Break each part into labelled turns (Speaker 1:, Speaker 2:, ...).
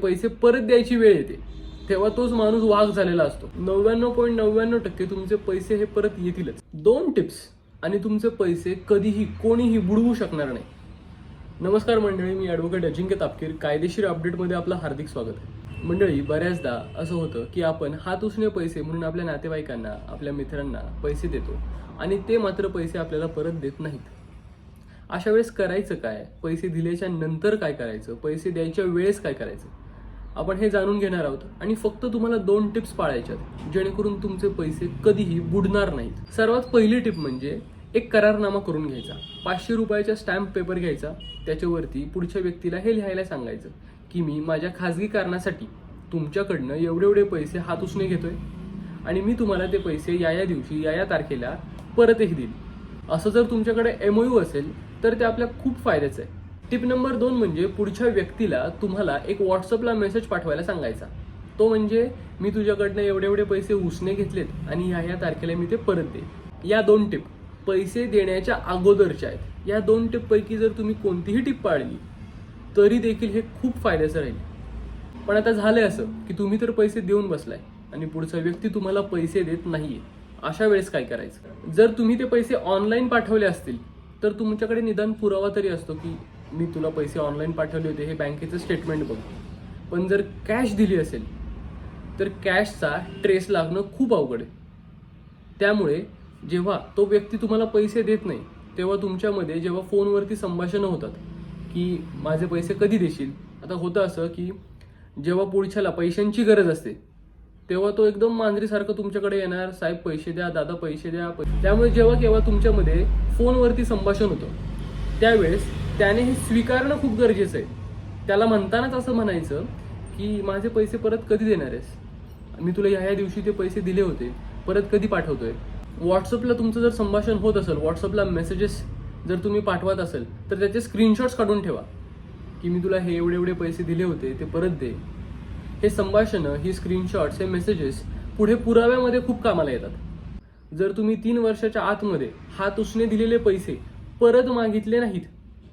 Speaker 1: पैसे परत द्यायची वेळ येते. तेव्हा तोच माणूस वाघ झालेला असतो. नव्याण्णव पॉईंट नव्याण्णव टक्के तुमचे पैसे हे परत येतीलच. दोन टिप्स आणि तुमचे पैसे कधीही कोणीही बुडवू शकणार नाही. नमस्कार मंडळी मी ॲडव्होकेट अजिंक्य तापकीर. कायदेशीर अपडेटमध्ये आपलं हार्दिक स्वागत आहे. मंडळी बऱ्याचदा असं होतं की आपण हात उसणे पैसे म्हणून आपल्या नातेवाईकांना आपल्या मित्रांना पैसे देतो आणि ते मात्र पैसे आपल्याला परत देत नाहीत. अशा वेळेस करायचं काय? पैसे दिल्याच्या नंतर काय करायचं? पैसे द्यायच्या वेळेस काय करायचं? आपण हे जाणून घेणार आहोत. आणि फक्त तुम्हाला दोन टिप्स पाळायच्यात जेणेकरून तुमचे पैसे कधीही बुडणार नाहीत. सर्वात पहिली टिप म्हणजे एक करारनामा करून घ्यायचा. पाचशे रुपयाचा स्टॅम्प पेपर घ्यायचा. त्याच्यावरती पुढच्या व्यक्तीला हे लिहायला सांगायचं की मी माझ्या खाजगी कारणासाठी तुमच्याकडनं एवढे एवढे पैसे हात उसने घेतोय आणि मी तुम्हाला ते पैसे या या दिवशी या या तारखेला परतही देईल असं जर तुमच्याकडे एमओयू असेल तर ते आपल्या खूप फायद्याचं आहे. टिप नंबर दोन म्हणजे पुढच्या व्यक्तीला तुम्हाला एक व्हॉट्सअपला मेसेज पाठवायला सांगायचा. तो म्हणजे मी तुझ्याकडनं एवढे एवढे पैसे उसने घेतलेत आणि ह्या ह्या तारखेला मी ते परत दे या दोन टिप. पैसे देण्याच्या अगोदरच्या आहेत. या दोन टिप पैकी जर तुम्ही कोणतीही टिप पाळली तरी देखील हे खूप फायद्याचं राहील. पण आता झालंय असं की तुम्ही तर पैसे देऊन बसलाय आणि पुढचा व्यक्ती तुम्हाला पैसे देत नाहीये. अशा वेळेस काय करायचं? जर तुम्ही ते पैसे ऑनलाईन पाठवले असतील तर तुमच्याकडे निदान पुरावा तरी असतो की मी तुला पैसे ऑनलाईन पाठवले होते हे बँकेचं स्टेटमेंट बघ. पण जर कॅश दिली असेल तर कॅशचा ट्रेस लागणं खूप अवघड आहे. त्यामुळे जेव्हा तो व्यक्ती तुम्हाला पैसे देत नाही तेव्हा तुमच्यामध्ये जेव्हा फोनवरती संभाषणं होतात की माझे पैसे कधी देशील? आता होतं असं की जेव्हा पुढच्याला पैशांची गरज असते तेव्हा तो एकदम मांजरीसारखं तुमच्याकडे येणार साहेब पैसे द्या दादा पैसे द्या. त्यामुळे जेव्हा केव्हा तुमच्यामध्ये फोनवरती संभाषण होतं त्यावेळेस त्याने हे स्वीकारणं खूप गरजेचं आहे. त्याला म्हणतानाच असं म्हणायचं की माझे पैसे परत कधी देणार आहेस? मी तुला ह्या ह्या दिवशी ते पैसे दिले होते परत कधी पाठवतोय? व्हॉट्सअपला तुमचं जर संभाषण होत असेल व्हॉट्सअपला मेसेजेस जर तुम्ही पाठवत असेल तर त्याचे स्क्रीनशॉट्स काढून ठेवा. की मी तुला हे एवढे एवढे पैसे दिले होते ते परत दे. हे संभाषणं ही स्क्रीनशॉट्स हे मेसेजेस पुढे पुराव्यामध्ये खूप कामाला येतात. जर तुम्ही तीन वर्षाच्या आतमध्ये हात उसने दिलेले पैसे परत मागितले नाहीत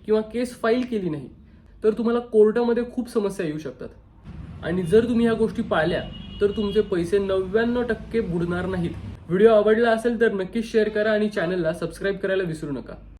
Speaker 1: किंवा केस फाईल केली नाही तर तुम्हाला कोर्टामध्ये खूप समस्या येऊ शकतात. आणि जर तुम्ही ह्या गोष्टी पाळल्या तर तुमचे पैसे नव्याण्णव टक्के बुडणार नाहीत. व्हिडिओ आवडला असेल तर नक्कीच शेअर करा आणि चॅनलला सबस्क्राईब करायला विसरू नका.